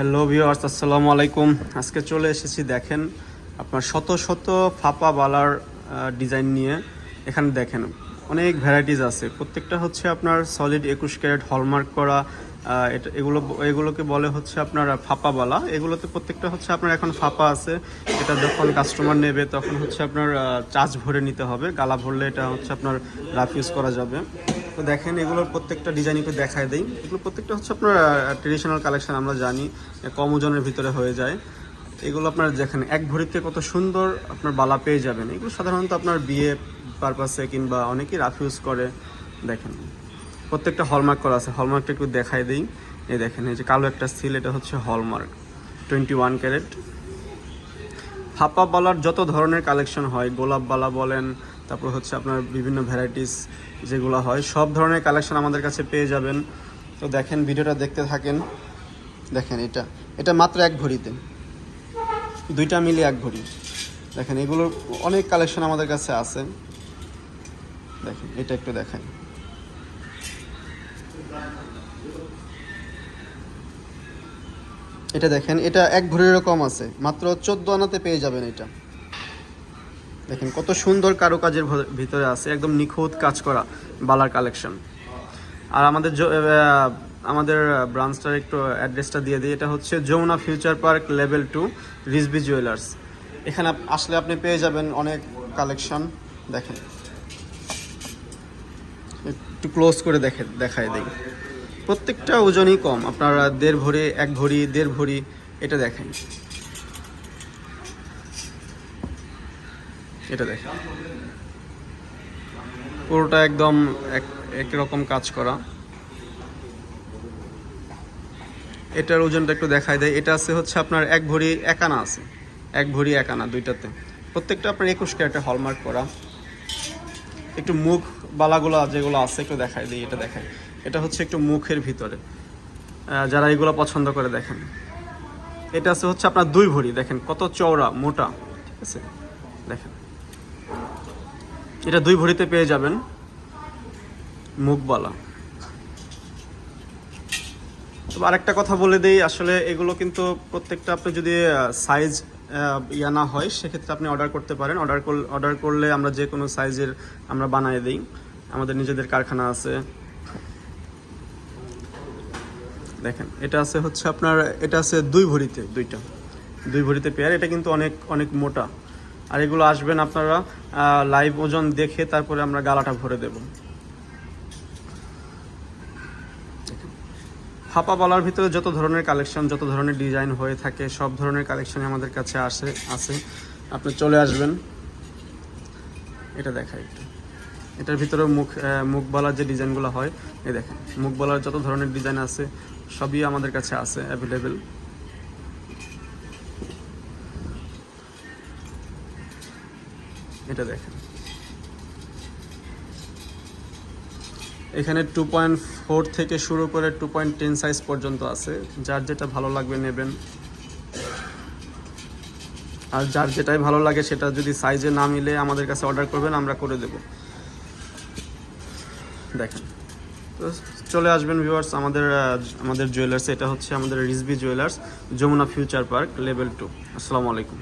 Hello viewers, আসসালামু আলাইকুম। আজকে চলে এসেছি, দেখেন, আপনার শত শত ফাপা বালার ডিজাইন নিয়ে। এখানে দেখেন, অনেক ভ্যারাইটিস আছে। প্রত্যেকটা হচ্ছে আপনার সলিড একুশ ক্যারেট হলমার্ক করা এটা, এগুলো, এগুলোকে বলে হচ্ছে আপনার ফাপা বালা। এগুলোতে প্রত্যেকটা হচ্ছে আপনার এখন ফাপা আছে। এটা যখন কাস্টমার নেবে, তখন হচ্ছে আপনার চার্জ ভরে নিতে হবে। গালা ভরলে এটা হচ্ছে আপনার রাফ ইউজ করা যাবে। তো দেখেন, এগুলোর প্রত্যেকটা ডিজাইন একটু দেখায় দেই। এগুলো প্রত্যেকটা হচ্ছে আপনার ট্রেডিশনাল কালেকশন আমরা জানি কম ওজনের ভিতরে হয়ে যায়। এগুলো আপনার দেখেন, এক ভরিতে কত সুন্দর আপনার বালা পেয়ে যাবেন। এগুলো সাধারণত আপনার বিয়ে পারপাসে কিংবা অনেকেই রাফ ইউজ করে। দেখেন, প্রত্যেকটা হলমার্ক করা আছে। হলমার্কটা একটু দেখাই দিই। এই দেখেন, এই যে কালো একটা সিল এটা হচ্ছে হলমার্ক টোয়েন্টি ওয়ান ক্যারেট ফাপা বালার যত ধরনের কালেকশন হয়, গোলাপ বালা বলেন তারপর হচ্ছে আপনার বিভিন্ন ভ্যারাইটিস যেগুলো হয়, সব ধরনের কালেকশন আমাদের কাছে পেয়ে যাবেন। তো দেখেন, ভিডিওটা দেখতে থাকেন। দেখেন এটা। এটা মাত্র এক ভরিতে। দুইটা মিলে এক ভরি। দেখেন, এগুলোর অনেক কালেকশন আমাদের কাছে আছে। দেখেন, এটা একটু দেখেন। এটা দেখেন, এটা এক ভরিরও কম আছে। মাত্র চোদ্দ আনাতে পেয়ে যাবেন এটা। দেখেন, কত সুন্দর কারুকাজের ভিতরে আছে, একদম নিখুঁত কাজ করা বালার কালেকশন। আর আমাদের আমাদের ব্রাঞ্চটার একটু অ্যাড্রেসটা দিয়ে দিই, এটা হচ্ছে Jamuna future park level two Rizvi jewellers. এখানে আসলে আপনি পেয়ে যাবেন অনেক কালেকশন, দেখেন। একটু ক্লোজ করে দেখে দেখায় দিই। প্রত্যেকটা ওজনই কম, আপনার দেড় ভরি, এক ভরি, দেড় ভরি, এটা দেখেন। এটা দেখেন পুরোটা একদম এক একরকম কাজ করা। এটার ওজনটা একটু দেখাই দেয়। এটা আছে হচ্ছে আপনার এক ভরি এক আনা আছে। এক ভরি একানা দুইটাতে। প্রত্যেকটা আপনার একুশ ক্যারেটে হলমার্ক করা। একটু মুখ বালাগুলো যেগুলো আছে একটু দেখাই দিই, এটা দেখাই। এটা হচ্ছে একটু মুখের ভিতরে। যারা এগুলো পছন্দ করে দেখেন। এটা আছে হচ্ছে আপনার দুই ভরি। দেখেন কত চওড়া, মোটা। ঠিক আছে? দেখেন। এটা দুই ভরিতে পেয়ে যাবেন মুখবালা। তবে আরেকটা কথা বলে দেই, আসলে এগুলো কিন্তু প্রত্যেকটা আপনি যদি সাইজ ইয়া না হয়, সেক্ষেত্রে আপনি অর্ডার করতে পারেন। অর্ডার অর্ডার করলে আমরা যে কোনো সাইজের আমরা বানিয়ে দিই। আমাদের নিজেদের কারখানা আছে। দেখেন, এটা আছে হচ্ছে আপনার, এটা আছে দুই ভরিতে দুইটা। দুই ভরিতে পেয়ার, এটা কিন্তু অনেক অনেক মোটা। আর এগুলো আসবেন আপনারা লাইভ ওজন দেখে তারপরে আমরা গালাটা ভরে দেব। ফাপা বলার ভিতরে যত ধরনের কালেকশন যত ধরনের ডিজাইন হয়ে থাকে সব ধরনের কালেকশন আমাদের কাছে আসে আছে। আপনি চলে আসবেন। এটা দেখাই একটু। এটার ভিতরে মুখ আহ, মুখবালার যে ডিজাইনগুলো হয় এই দেখেন মুখবালার যত ধরনের ডিজাইন আছে সবই আমাদের কাছে আছে অ্যাভেলেবেল এটা দেখেন। এখানে টু পয়েন্ট ফোর থেকে শুরু করে টু পয়েন্ট টেন সাইজ পর্যন্ত আছে। যার যেটা ভালো লাগবে নেবেন। আর যার যেটাই ভালো লাগে সেটা যদি সাইজে না মিলে আমাদের কাছে অর্ডার করবেন, আমরা করে দেব। দেখেন। তো চলে আসবেন ভিউয়ার্স আমাদের আমাদের জুয়েলার্স এটা হচ্ছে আমাদের Rizvi jewellers Jamuna future park level two আসসালামু আলাইকুম।